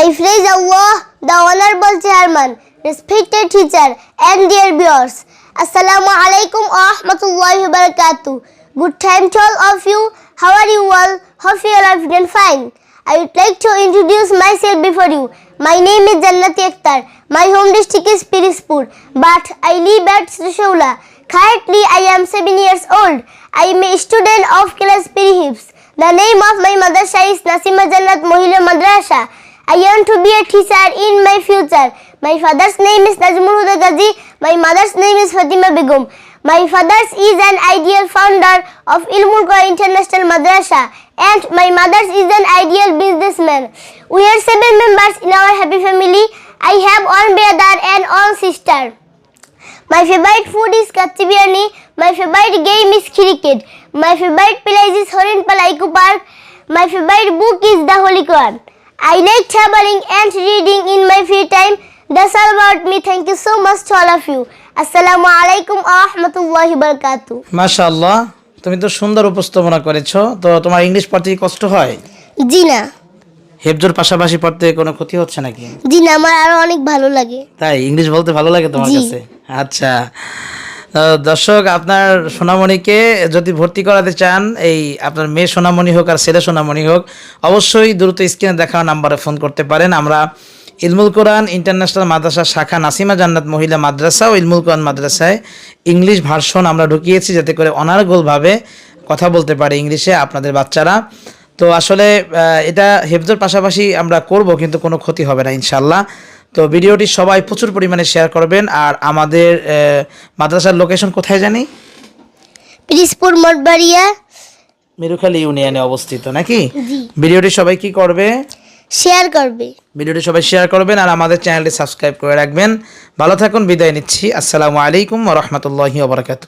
I praise Allah, the honorable chairman, respected teacher, and dear viewers. Assalamu alaikum wa rahmatullahi wa barakatuh. Good time to all of you. How are you all? Hope you are feeling fine. I would like to introduce myself before you. My name is Jannati Akhtar. My home district is Pirispur, but I live at Trishula. Currently, I am 7 years old. I am a student of class Pirihibs. The name of my madrasa is Nasima Jannat Mohila Madrasa. I want to be a teacher in my future. My father's name is Najmul Huda Ghazi. My mother's name is Fatima Begum. My father is an ideal founder of Ilmul International Madrasa and my mother is an ideal businessman. We are seven members in our happy family. I have one brother and one sister. My favorite food is kachi biryani. My favorite game is cricket. My favorite place is Horin Palaiku Park. My favorite book is the Holy Quran. I like traveling and reading in my free time. That's all about me. Thank you so much to all of you. Assalamu alaikum wa rahmatullahi wa barakatuh. মাশাআল্লাহ তুমি তো সুন্দর উপস্থাপনা করেছ তো তোমার English পড়তে কষ্ট হয় জি না হেফজোর পাশাপাশি পড়তে কোনো ক্ষতি হচ্ছে নাকি জি না আমার আরও অনেক ভালো লাগে তাই ইংলিশ বলতে ভালো লাগে তোমার কাছে আচ্ছা দর্শক, আপনার সোনামণিকে যদি ভর্তি করাতে চান, এই আপনার মেয়ে সোনামণি হোক আর ছেলে সোনামণি হোক, অবশ্যই দ্রুত স্ক্রিনে দেখা নাম্বারে ফোন করতে পারেন। আমরা ইলমুল কোরআন ইন্টারন্যাশনাল মাদ্রাসা শাখা নাসিমা জান্নাত মহিলা মাদ্রাসা ও ইলমুল কোরআন মাদ্রাসায় ইংলিশ ভার্সন আমরা ঢুকিয়েছি যাতে করে অনার্গলভাবে কথা বলতে পারে ইংলিশে আপনাদের বাচ্চারা। তো আসলে এটা হেফজোর পাশাপাশি আমরা করব, কিন্তু কোনো ক্ষতি হবে না ইনশাল্লাহ তো ভিডিওটি সবাই প্রচুর পরিমাণে শেয়ার করবেন আর আমাদের মাদ্রাসার লোকেশন কোথায় জানি? পিরিসপুর মঠবাড়িয়া। মেরুখালী ইউনিয়নে অবস্থিত নাকি? ভিডিওটি সবাই কি করবে? শেয়ার করবে। ভিডিওটি সবাই শেয়ার করবেন আর আমাদের চ্যানেলটি সাবস্ক্রাইব করে রাখবেন। ভালো থাকুন বিদায় নিচ্ছি। আসসালামু আলাইকুম রহমতুল্লাহি ওবরাকাতু